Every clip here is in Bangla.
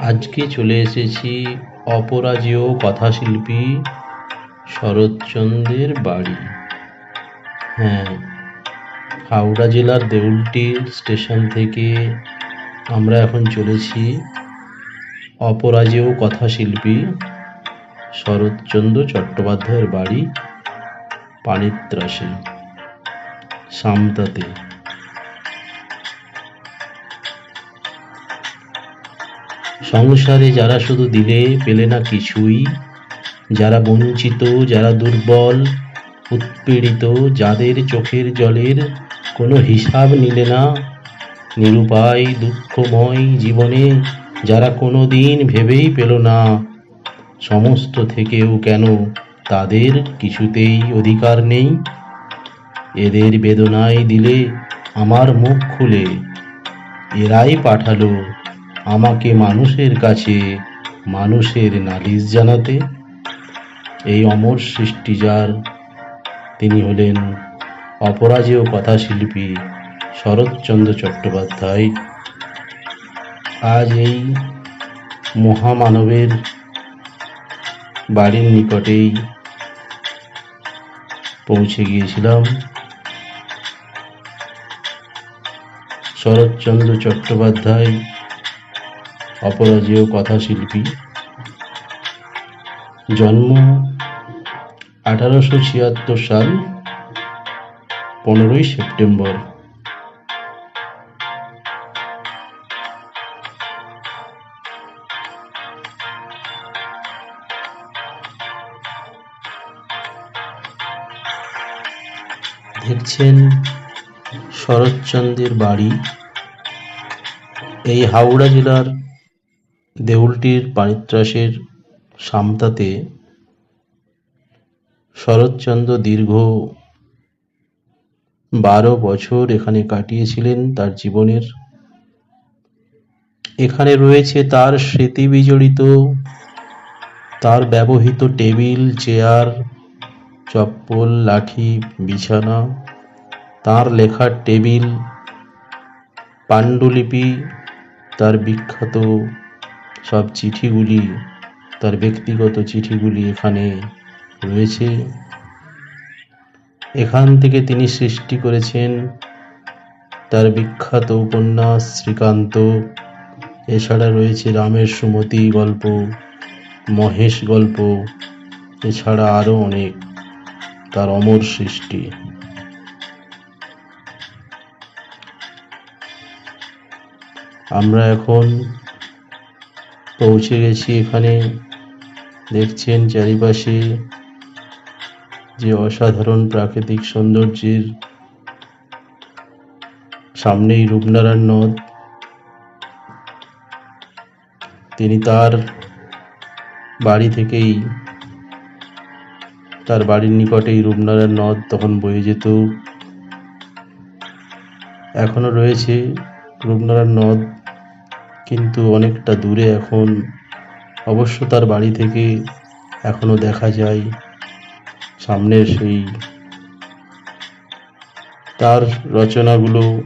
আজকে চলে এসেছি অপরাজেয় কথাশিল্পী শরৎচন্দ্রের বাড়ি। হ্যাঁ হাওড়া জেলার দেউলটি স্টেশন থেকে আমরা এখন চলেছি অপরাজেয় কথাশিল্পী শরৎচন্দ্র চট্টোপাধ্যায়ের বাড়ি পানিত্রাসে, সামতাতে। সংসারে যারা শুধু দিলে পেলে না কিছুই, যারা বঞ্চিত, যারা দুর্বল, উৎপীড়িত, যাদের চোখের জলের কোনো হিসাব নিলে না, নিরুপায়, দুঃখময় জীবনে যারা কোনো দিন ভেবেই পেল না, সমস্ত থেকেও কেন তাদের কিছুতেই অধিকার নেই? এদের বেদনায় দিলে আমার মুখ খুলে, এরাই পাঠালো আমাকে মানুষের কাছে মানুষের নালিশ জানাতে। এই অমর সৃষ্টি যার, তিনি হলেন অপরাজেয় কথাশিল্পী শরৎচন্দ্র চট্টোপাধ্যায়। আজ এই মহামানবের বাড়ির নিকটেই পৌঁছে গিয়েছিলাম। শরৎচন্দ্র চট্টোপাধ্যায় অপরাজেয় কথাশিল্পী। জন্ম আঠারোশো ছিয়াত্তর সাল পনেরোই সেপ্টেম্বর। দেখছেন শরৎচন্দ্রের বাড়ি এই হাওড়া জেলার দেউলটির পানিত্রাসের সামতাতে শরৎচন্দ্র দীর্ঘ বারো বছর এখানে কাটিয়েছিলেন তার জীবনের। এখানে রয়েছে তার স্মৃতি বিজড়িত, তার ব্যবহৃত টেবিল, চেয়ার, চপ্পল, লাঠি, বিছানা, তার লেখার টেবিল, পাণ্ডুলিপি, তার বিখ্যাত সব চিঠিগুলি, তার ব্যক্তিগত চিঠিগুলি এখানে রয়েছে। এখান থেকে তিনি সৃষ্টি করেছেন তার বিখ্যাত উপন্যাস শ্রীকান্ত। এছাড়া রয়েছে রামের সুমতি গল্প, মহেশ গল্প, এছাড়া আরও অনেক, তার অমর সৃষ্টি। আমরা এখন পৌঁছে গেছি এখানে। দেখছেন চারিপাশে যে অসাধারণ প্রাকৃতিক সৌন্দর্যের সামনেই রূপনারায়ণ নদ। তিনি তার বাড়ি থেকেই, তার বাড়ির নিকটেই রূপনারায়ণ নদ তখন বয়ে যেত। এখনও রয়েছে রূপনারায়ণ নদ। কিন্তু অনেকটা দূরে এখন। অবশ্য তার বাড়ি থেকে এখনও দেখা যায় সামনের সেই তার রচনাগুলো,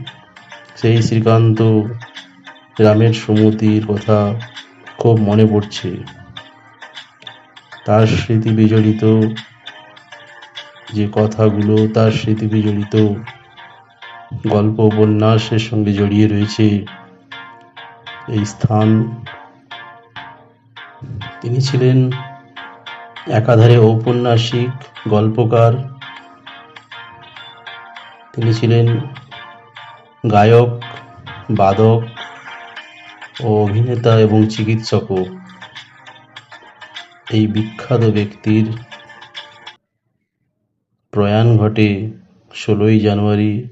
সেই শ্রীকান্ত রামের সুমতির কথা খুব মনে পড়ছে। তার স্মৃতি বিজড়িত যে কথাগুলো, তার স্মৃতি বিজড়িত গল্প উপন্যাসের সঙ্গে জড়িয়ে রয়েছে এই স্থান। তিনি ছিলেন একাধারে ঔপন্যাসিক, গল্পকার। তিনি ছিলেন গায়ক, বাদক ও অভিনেতা এবং চিকিৎসকও। এই বিখ্যাত ব্যক্তির প্রয়াণ ঘটে ষোলোই জানুয়ারি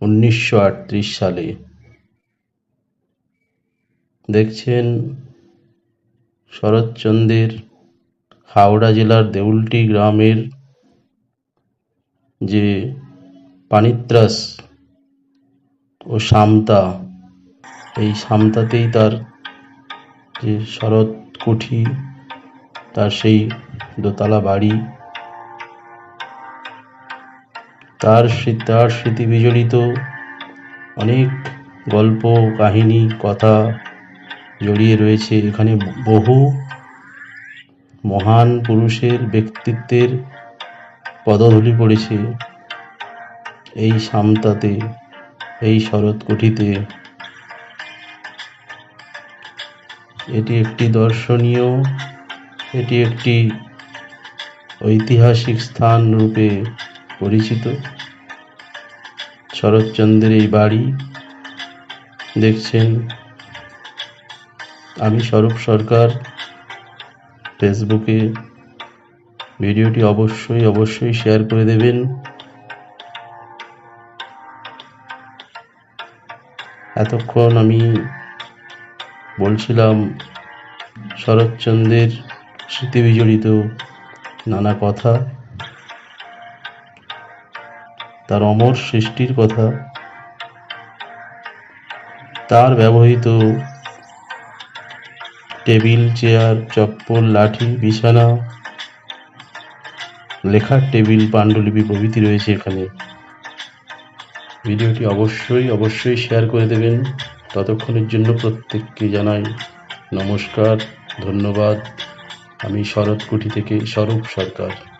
উনিশশো আটত্রিশ সালে। দেখছেন শরৎচন্দ্রের হাওড়া জেলার দেউলটি গ্রামের যে পানিত্রাস ও সামতা, এই সামতাতেই তার যে শরৎ কুঠি, তার সেই দোতলা বাড়ি। তার তার স্মৃতি বিজড়িত অনেক গল্প, কাহিনী, কথা জড়িয়ে রয়েছে। এখানে বহু মহান পুরুষের ব্যক্তিত্বের পদধূলি পড়েছে এই সামতাতে এই শরৎকুঠিতে। এটি একটি দর্শনীয়, এটি একটি ঐতিহাসিক স্থান রূপে পরিচিত। শরৎচন্দ্রের এই বাড়ি, দেখছেন আমি স্বরূপ সরকার। ফেসবুকে ভিডিওটি অবশ্যই অবশ্যই শেয়ার করে দেবেন। এতক্ষণ আমি বলছিলাম, শরৎচন্দ্রের স্মৃতি বিজড়িত নানা কথা, তার অমর সৃষ্টির কথা, তার ব্যবহৃত টেবিল, চেয়ার, চপ্পল, লাঠি, বিছানা লেখার টেবিল, পাণ্ডুলিপি প্রভৃতি রয়েছে এখানে। ভিডিওটি অবশ্যই অবশ্যই শেয়ার করে দেবেন। ততক্ষণের জন্য প্রত্যেককে জানাই নমস্কার, ধন্যবাদ। আমি শরৎকুটি থেকে স্বরূপ সরকার।